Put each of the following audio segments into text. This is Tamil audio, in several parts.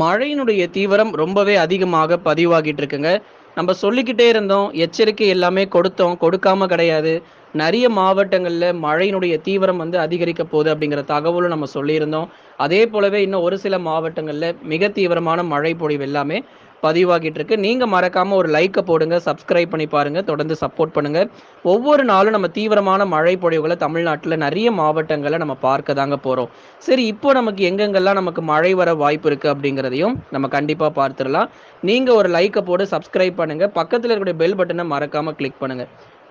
மழையினுடைய தீவிரம் ரொம்பவே அதிகமாக பதிவாகிட்டு இருக்குங்க நம்ம சொல்லிக்கிட்டே இருந்தோம் எச்சரிக்கை எல்லாமே கொடுத்தோம் கொடுக்காம கிடையாது. நிறைய மாவட்டங்களில் மழையினுடைய தீவிரம் வந்து அதிகரிக்க போகுது அப்படிங்கிற தகவலும் நம்ம சொல்லியிருந்தோம். அதே போலவே இன்னும் ஒரு சில மாவட்டங்களில் மிக தீவிரமான மழை பொழிவு எல்லாமே பதிவாகிட்டு இருக்கு நீங்க மறக்காம ஒரு லைக்கை போடுங்க சப்ஸ்கிரைப் பண்ணி பாருங்க தொடர்ந்து சப்போர்ட் பண்ணுங்க. ஒவ்வொரு நாளும் நம்ம தீவிரமான மழை பொழிவுகளை தமிழ்நாட்டில் நிறைய மாவட்டங்களை நம்ம பார்க்க தாங்க போறோம். சரி இப்போ நமக்கு எங்கெங்கெல்லாம் நமக்கு மழை வர வாய்ப்பு இருக்கு அப்படிங்கிறதையும் நம்ம கண்டிப்பா பார்த்துடலாம். நீங்க ஒரு லைக்கை போட்டு சப்ஸ்கிரைப் பண்ணுங்க. பக்கத்தில் இருக்கக்கூடிய பெல் பட்டனை மறக்காம கிளிக் பண்ணுங்க.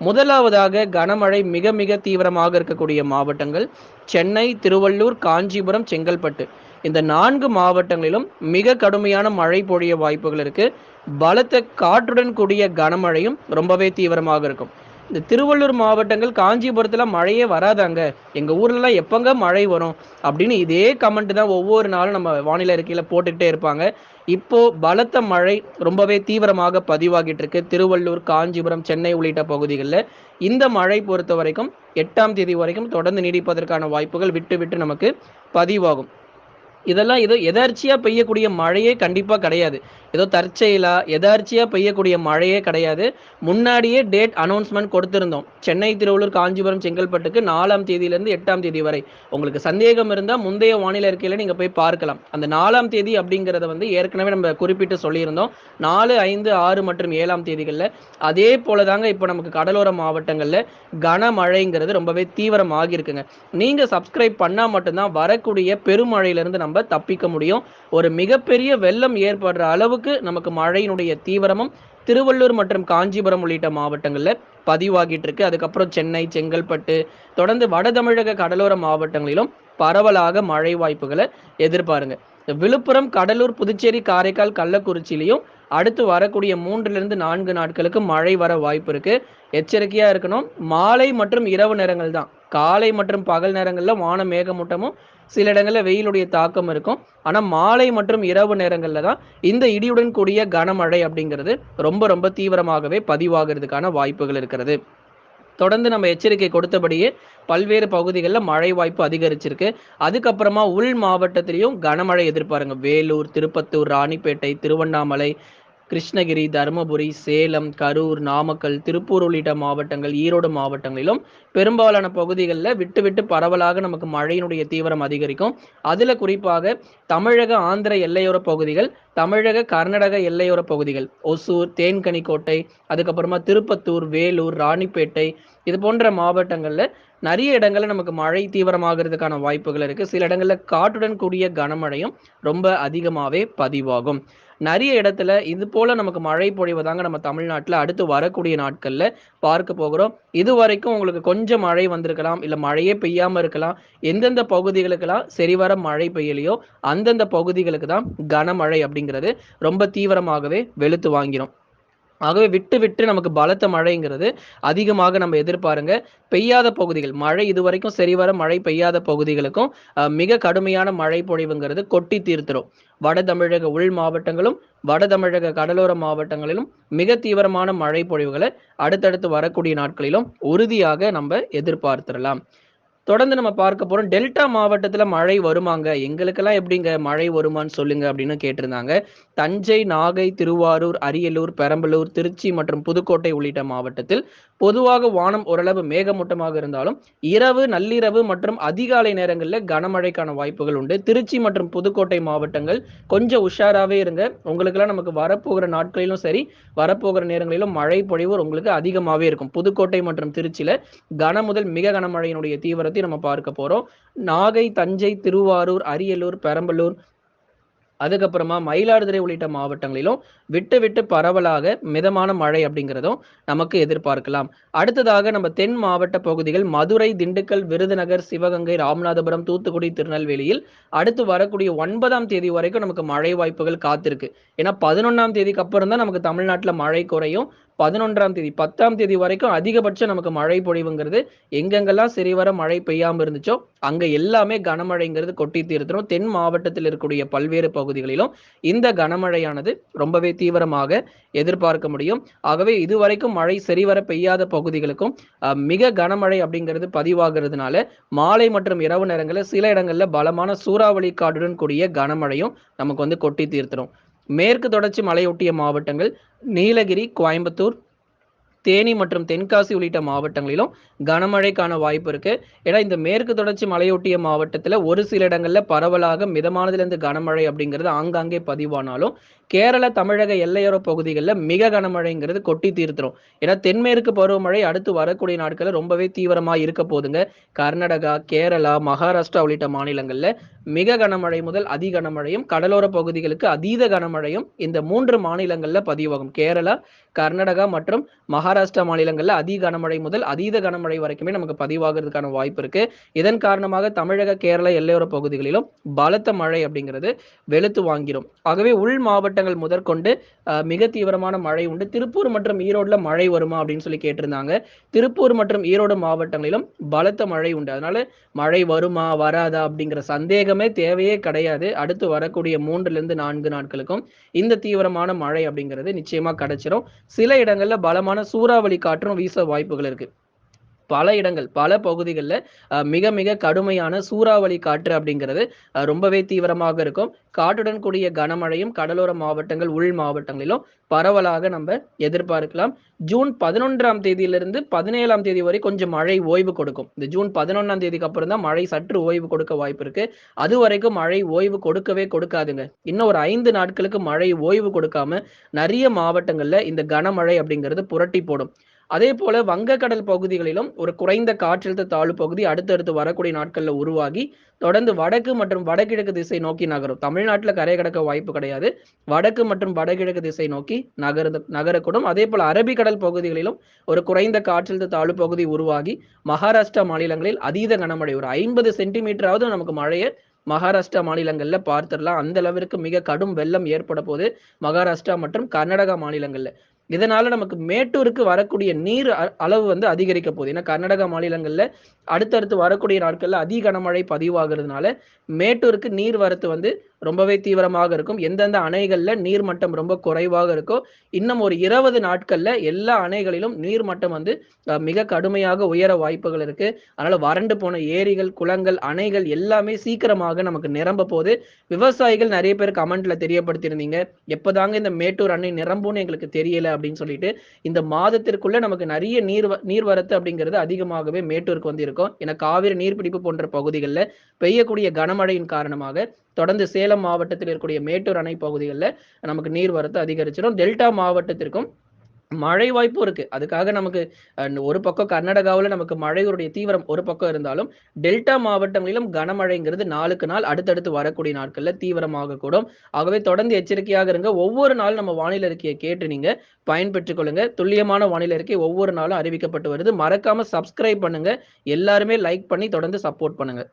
முதலாவதாக கனமழை மிக மிக தீவிரமாக இருக்கக்கூடிய மாவட்டங்கள் சென்னை திருவள்ளூர் காஞ்சிபுரம் செங்கல்பட்டு. இந்த நான்கு மாவட்டங்களிலும் மிக கடுமையான மழை பொழிய வாய்ப்புகள் இருக்கு. பலத்த காற்றுடன் கூடிய கனமழையும் ரொம்பவே தீவிரமாக இருக்கும். இந்த திருவள்ளூர் மாவட்டங்கள் காஞ்சிபுரத்துல மழையே வராதாங்க. எங்க ஊர்லலாம் எப்பங்க மழை வரும்? அப்படின்னு இதே கமெண்ட் தான் ஒவ்வொரு நாளும் நம்ம வானிலை அறிக்கையில போட்டுக்கிட்டே இருப்பாங்க. இப்போ பலத்த மழை ரொம்பவே தீவிரமாக பதிவாகிட்டு இருக்கு. திருவள்ளூர் காஞ்சிபுரம் சென்னை உள்ளிட்ட பகுதிகளில். இந்த மழை பொறுத்த வரைக்கும் எட்டாம் தேதி வரைக்கும் தொடர்ந்து நீடிப்பதற்கான வாய்ப்புகள் விட்டு விட்டு நமக்கு பதிவாகும். இதெல்லாம் ஏதோ எதார்ச்சியா பெய்யக்கூடிய மழையே கண்டிப்பா கிடையாது. ஏதோ தற்செயலா எதார்ச்சியா பெய்யக்கூடிய மழையே கிடையாது. முன்னாடியே டேட் அனௌன்ஸ்மெண்ட் கொடுத்திருந்தோம். சென்னை திருவள்ளூர் காஞ்சிபுரம் செங்கல்பட்டுக்கு நாலாம் தேதியிலிருந்து எட்டாம் தேதி வரை. உங்களுக்கு சந்தேகம் இருந்தா முந்தைய வானிலை அறிக்கையில நீங்க போய் பார்க்கலாம். அந்த நாலாம் தேதி அப்படிங்கிறத வந்து ஏற்கனவே நம்ம குறிப்பிட்டு சொல்லியிருந்தோம். நாலு ஐந்து ஆறு மற்றும் ஏழாம் தேதிகளில். அதே போல தாங்க இப்போ நமக்கு கடலோர மாவட்டங்களில் கனமழைங்கிறது ரொம்பவே தீவிரமாகி இருக்குங்க நீங்க சப்ஸ்கிரைப் பண்ணா மட்டும்தான் வரக்கூடிய பெருமழையிலிருந்து நம்ம தப்பிக்க முடியும். ஒரு மிகப்பெரிய வெள்ளம் ஏற்படுற அளவுக்கு நமக்கு மழையினுடைய தீவிரமும் திருவள்ளூர் மற்றும் காஞ்சிபுரம் உள்ளிட்ட மாவட்டங்களில் பதிவாகிட்டு இருக்கு. அதுக்கப்புறம் சென்னை செங்கல்பட்டு தொடர்ந்து வட தமிழக கடலோர மாவட்டங்களிலும் பரவலாக மழை வாய்ப்புகளை எதிர்பாருங்க. விழுப்புரம் கடலூர் புதுச்சேரி காரைக்கால் கள்ளக்குறிச்சியிலையும் அடுத்து வரக்கூடிய மூன்றிலிருந்து நான்கு நாட்களுக்கு மழை வர வாய்ப்பு இருக்கு. எச்சரிக்கையா இருக்கணும். மாலை மற்றும் இரவு நேரங்கள் தான் காலை மற்றும் பகல் நேரங்களில் வான மேகமூட்டமும் சில இடங்களில் வெயிலுடைய தாக்கம் இருக்கும். ஆனால் மாலை மற்றும் இரவு நேரங்களில் தான் இந்த இடியுடன் கூடிய கனமழை அப்படிங்கிறது ரொம்ப ரொம்ப தீவிரமாகவே பதிவாகிறதுக்கான வாய்ப்புகள் இருக்கிறது. தொடர்ந்து நம்ம எச்சரிக்கை கொடுத்தபடியே பல்வேறு பகுதிகளில் மழை வாய்ப்பு அதிகரிச்சிருக்கு. அதுக்கப்புறமா உள் மாவட்டத்திலையும் கனமழை எதிர்பாருங்க. வேலூர் திருப்பத்தூர் ராணிப்பேட்டை திருவண்ணாமலை கிருஷ்ணகிரி தருமபுரி சேலம் கரூர் நாமக்கல் திருப்பூர் உள்ளிட்ட மாவட்டங்கள் ஈரோடு மாவட்டங்களிலும் பெரும்பாலான பகுதிகளில் விட்டு விட்டு பரவலாக நமக்கு மழையினுடைய தீவிரம் அதிகரிக்கும். அதில் குறிப்பாக தமிழக ஆந்திர எல்லையோர பகுதிகள் தமிழக கர்நாடக எல்லையோர பகுதிகள் ஒசூர் தேன்கனிக்கோட்டை அதுக்கப்புறமா திருப்பத்தூர் வேலூர் ராணிப்பேட்டை இது போன்ற மாவட்டங்களில் நிறைய இடங்களில் நமக்கு மழை தீவிரமாகிறதுக்கான வாய்ப்புகள் இருக்குது சில இடங்களில் காட்டுடன் கூடிய கனமழையும் ரொம்ப அதிகமாகவே பதிவாகும். நிறைய இடத்துல இது போல நமக்கு மழை பொழிவதாங்க நம்ம தமிழ்நாட்டில் அடுத்து வரக்கூடிய நாட்கள்ல பார்க்க போகிறோம். இது வரைக்கும் உங்களுக்கு கொஞ்சம் மழை வந்திருக்கலாம் இல்லை மழையே பெய்யாம இருக்கலாம். எந்தெந்த பகுதிகளுக்கெல்லாம் சரிவர மழை பெய்யலையோ அந்தந்த பகுதிகளுக்கு தான் கனமழை அப்படிங்கிறது ரொம்ப தீவிரமாகவே வெளுத்து வாங்கிடும் ஆகவே விட்டு விட்டு நமக்கு பலத்த மழைங்கிறது அதிகமாக நம்ம எதிர்பாருங்க. பெய்யாத பகுதிகள் மழை இதுவரைக்கும் சரிவர மழை பெய்யாத பகுதிகளுக்கும் மிக கடுமையான மழை பொழிவுங்கிறது கொட்டி தீர்த்துரும். வட தமிழக உள் மாவட்டங்களும் வட தமிழக கடலோர மாவட்டங்களிலும் மிக தீவிரமான மழை பொழிவுகளை அடுத்தடுத்து வரக்கூடிய நாட்களிலும் உறுதியாக நம்ம எதிர்பார்த்திடலாம். தொடர்ந்து நம்ம பார்க்க போறோம். டெல்டா மாவட்டத்துல மழை வருமாங்க? எங்களுக்கெல்லாம் எப்படிங்க மழை வருமான்னு சொல்லுங்க அப்படின்னு கேட்டிருந்தாங்க. தஞ்சை நாகை திருவாரூர் அரியலூர் பெரம்பலூர் திருச்சி மற்றும் புதுக்கோட்டை உள்ளிட்ட மாவட்டத்தில் பொதுவாக வானம் ஓரளவு மேகமூட்டமாக இருந்தாலும் இரவு நள்ளிரவு மற்றும் அதிகாலை நேரங்களில் கனமழைக்கான வாய்ப்புகள் உண்டு. திருச்சி மற்றும் புதுக்கோட்டை மாவட்டங்கள் கொஞ்சம் உஷாராகவே இருங்க. உங்களுக்கெல்லாம் நமக்கு வரப்போகிற நாட்களிலும் சரி வரப்போகிற நேரங்களிலும் மழை பொழிவு உங்களுக்கு அதிகமாகவே இருக்கும். புதுக்கோட்டை மற்றும் திருச்சியில கன முதல் மிக கனமழையினுடைய தீவிரம் தீவிரத்தை நம்ம பார்க்க போகிறோம் நாகை தஞ்சை திருவாரூர் அரியலூர் பெரம்பலூர் அதுக்கப்புறமா மயிலாடுதுறை உள்ளிட்ட மாவட்டங்களிலும் விட்டு விட்டு பரவலாக மிதமான மழை அப்படிங்கிறதும் நமக்கு எதிர்பார்க்கலாம். அடுத்ததாக நம்ம தென் மாவட்ட பகுதிகள் மதுரை திண்டுக்கல் விருதுநகர் சிவகங்கை ராமநாதபுரம் தூத்துக்குடி திருநெல்வேலியில் அடுத்து வரக்கூடிய ஒன்பதாம் தேதி வரைக்கும் நமக்கு மழை வாய்ப்புகள் காத்திருக்கு. ஏன்னா பதினொன்றாம் தேதிக்கு அப்புறம் தான் நமக்கு தமிழ்நாட்டில் மழை குறையும். பதினொன்றாம் தேதி பத்தாம் தேதி வரைக்கும் அதிகபட்சம் நமக்கு மழை பொழிவுங்கிறது. எங்கெங்கெல்லாம் சரிவர மழை பெய்யாம இருந்துச்சோ அங்க எல்லாமே கனமழைங்கிறது கொட்டி தீர்த்துரும். தென் மாவட்டத்தில் இருக்கக்கூடிய பல்வேறு பகுதிகளிலும் இந்த கனமழையானது ரொம்பவே தீவிரமாக எதிர்பார்க்க முடியும். ஆகவே இதுவரைக்கும் மழை சரிவர பெய்யாத பகுதிகளுக்கும் மிக கனமழை அப்படிங்கிறது பதிவாகிறதுனால மாலை மற்றும் இரவு நேரங்களில் சில இடங்கள்ல பலமான சூறாவளி காடுடன் கூடிய கனமழையும் நமக்கு வந்து கொட்டி தீர்த்துரும். மேற்கு தொடர்ச்சி மலையொட்டிய மாவட்டங்கள் நீலகிரி கோயம்புத்தூர் தேனி மற்றும் தென்காசி உள்ளிட்ட மாவட்டங்களிலும் கனமழைக்கான வாய்ப்பு இருக்கு. ஏன்னா இந்த மேற்கு தொடர்ச்சி மலையொட்டிய மாவட்டத்துல ஒரு சில இடங்கள்ல பரவலாக மிதமானதுலேருந்து கனமழை அப்படிங்கிறது ஆங்காங்கே பதிவானாலும் கேரள தமிழக எல்லையோர பகுதிகளில் மிக கனமழைங்கிறது கொட்டி தீர்த்துரும். ஏன்னா தென்மேற்கு பருவமழை அடுத்து வரக்கூடிய நாட்களில் ரொம்பவே தீவிரமா இருக்க போதுங்க. கர்நாடகா கேரளா மகாராஷ்டிரா உள்ளிட்ட மாநிலங்கள்ல மிக கனமழை முதல் அதி கனமழையும் கடலோர பகுதிகளுக்கு அதீத கனமழையும் இந்த மூன்று மாநிலங்கள்ல பதிவாகும். கேரளா கர்நாடகா மற்றும் மகாராஷ்டிரா மாநிலங்கள்ல அதி கனமழை முதல் அதீத கனமழை வரைக்குமே நமக்கு பதிவாகிறதுக்கான வாய்ப்பு இருக்கு. இதன் காரணமாக தமிழக கேரள எல்லையோர பகுதிகளிலும் பலத்த மழை அப்படிங்கிறது வெளுத்து வாங்கிடும் ஆகவே உள் மாவட்ட மாவட்டங்கள் முதற்கொண்டு மிக தீவிரமான மழை உண்டு. திருப்பூர் மற்றும் ஈரோடுல மழை வருமா அப்படின்னு சொல்லி கேட்டிருந்தாங்க. திருப்பூர் மற்றும் ஈரோடு மாவட்டங்களிலும் பலத்த மழை உண்டு. அதனால மழை வருமா வராதா அப்படிங்கிற சந்தேகமே தேவையே கிடையாது. அடுத்து வரக்கூடிய மூன்றுல இருந்து நான்கு நாட்களுக்கும் இந்த தீவிரமான மழை அப்படிங்கிறது நிச்சயமா கிடைச்சிரும். சில இடங்கள்ல பலமான சூறாவளி காற்றும் வீச வாய்ப்புகள் இருக்கு. பல இடங்கள் பல பகுதிகளில் மிக மிக கடுமையான சூறாவளி காற்று அப்படிங்கிறது ரொம்பவே தீவிரமாக இருக்கும். காற்றுடன் கூடிய கனமழையும் கடலோர மாவட்டங்கள் உள் மாவட்டங்களிலும் பரவலாக நம்ம எதிர்பார்க்கலாம். ஜூன் பதினொன்றாம் தேதியிலிருந்து பதினேழாம் தேதி வரை கொஞ்சம் மழை ஓய்வு கொடுக்கும். இந்த ஜூன் பதினொன்றாம் தேதிக்கு அப்புறம் தான் மழை சற்று ஓய்வு கொடுக்க வாய்ப்பு இருக்கு. அது வரைக்கும் மழை ஓய்வு கொடுக்கவே கொடுக்காதுங்க. இன்னும் ஒரு ஐந்து நாட்களுக்கு மழை ஓய்வு கொடுக்காம நிறைய மாவட்டங்கள்ல இந்த கனமழை அப்படிங்கிறது புரட்டி போடும். அதே போல வங்கக்கடல் பகுதிகளிலும் ஒரு குறைந்த காற்றழுத்த தாழ்வு பகுதி அடுத்தடுத்து வரக்கூடிய நாட்கள்ல உருவாகி தொடர்ந்து வடக்கு மற்றும் வடகிழக்கு திசை நோக்கி நகரும். தமிழ்நாட்டில் கரை கடக்க வாய்ப்பு கிடையாது. வடக்கு மற்றும் வடகிழக்கு திசை நோக்கி நகர்ந்து நகரக்கூடும். அதே போல அரபிக்கடல் பகுதிகளிலும் ஒரு குறைந்த காற்றழுத்த தாழ்வு பகுதி உருவாகி மகாராஷ்டிரா மாநிலங்களில் அதீத கனமழை ஒரு ஐம்பது சென்டிமீட்டராவது நமக்கு மழையை மகாராஷ்டிரா மாநிலங்கள்ல பார்த்துடலாம். அந்த அளவிற்கு மிக கடும் வெள்ளம் ஏற்பட போது மகாராஷ்டிரா மற்றும் கர்நாடகா மாநிலங்கள்ல. இதனால நமக்கு மேட்டூருக்கு வரக்கூடிய நீர் அ- அளவு வந்து அதிகரிக்க போகுது. ஏன்னா கர்நாடகா மாநிலங்கள்ல அடுத்தடுத்து வரக்கூடிய நாட்கள்ல அதிக கனமழை பதிவாகிறதுனால மேட்டூருக்கு நீர் வரத்து வந்து ரொம்பவே தீவிரமாக இருக்கும். எந்தெந்த அணைகள்ல நீர் மட்டம் ரொம்ப குறைவாக இருக்கோ இன்னும் ஒரு இருபது நாட்கள்ல எல்லா அணைகளிலும் நீர் மட்டம் வந்து மிக கடுமையாக உயர வாய்ப்புகள் இருக்கு. அதனால வறண்டு போன ஏரிகள் குளங்கள் அணைகள் எல்லாமே சீக்கிரமாக நமக்கு நிரம்ப போகுது. விவசாயிகள் நிறைய பேர் கமெண்ட்ல தெரியப்படுத்தியிருந்தீங்க. எப்பதாங்க இந்த மேட்டூர் அணை நிரம்பும்னு எங்களுக்கு தெரியல அப்படின்னு சொல்லிட்டு இந்த மாதத்திற்குள்ள நமக்கு நிறைய நீர் வ- நீர்வரத்து அப்படிங்கிறது அதிகமாகவே மேட்டூருக்கு வந்து இருக்கும் ஏன்னா காவிரி நீர்பிடிப்பு போன்ற பகுதிகளில் பெய்யக்கூடிய கனமழையின் காரணமாக தொடர்ந்து சேலம் மாவட்டத்தில் இருக்கக்கூடிய மேட்டூர் அணை பகுதிகளில் நமக்கு நீர்வரத்து அதிகரிச்சிடும். டெல்டா மாவட்டத்திற்கும் மழை வாய்ப்பும் இருக்கு. அதுக்காக நமக்கு ஒரு பக்கம் கர்நாடகாவில் நமக்கு மழையுடைய தீவிரம் ஒரு பக்கம் இருந்தாலும் டெல்டா மாவட்டங்களிலும் கனமழைங்கிறது நாளுக்கு நாள் அடுத்தடுத்து வரக்கூடிய நாட்கள்ல தீவிரமாக கூடும். ஆகவே தொடர்ந்து எச்சரிக்கையாக இருங்க. ஒவ்வொரு நாள் நம்ம வானிலை அறிக்கையை கேட்டு நீங்க பயன்பெற்றுக் கொள்ளுங்க. துல்லியமான வானிலை அறிக்கை ஒவ்வொரு நாளும் அறிவிக்கப்பட்டு வருது. மறக்காம சப்ஸ்கிரைப் பண்ணுங்க. எல்லாருமே லைக் பண்ணி தொடர்ந்து சப்போர்ட் பண்ணுங்க.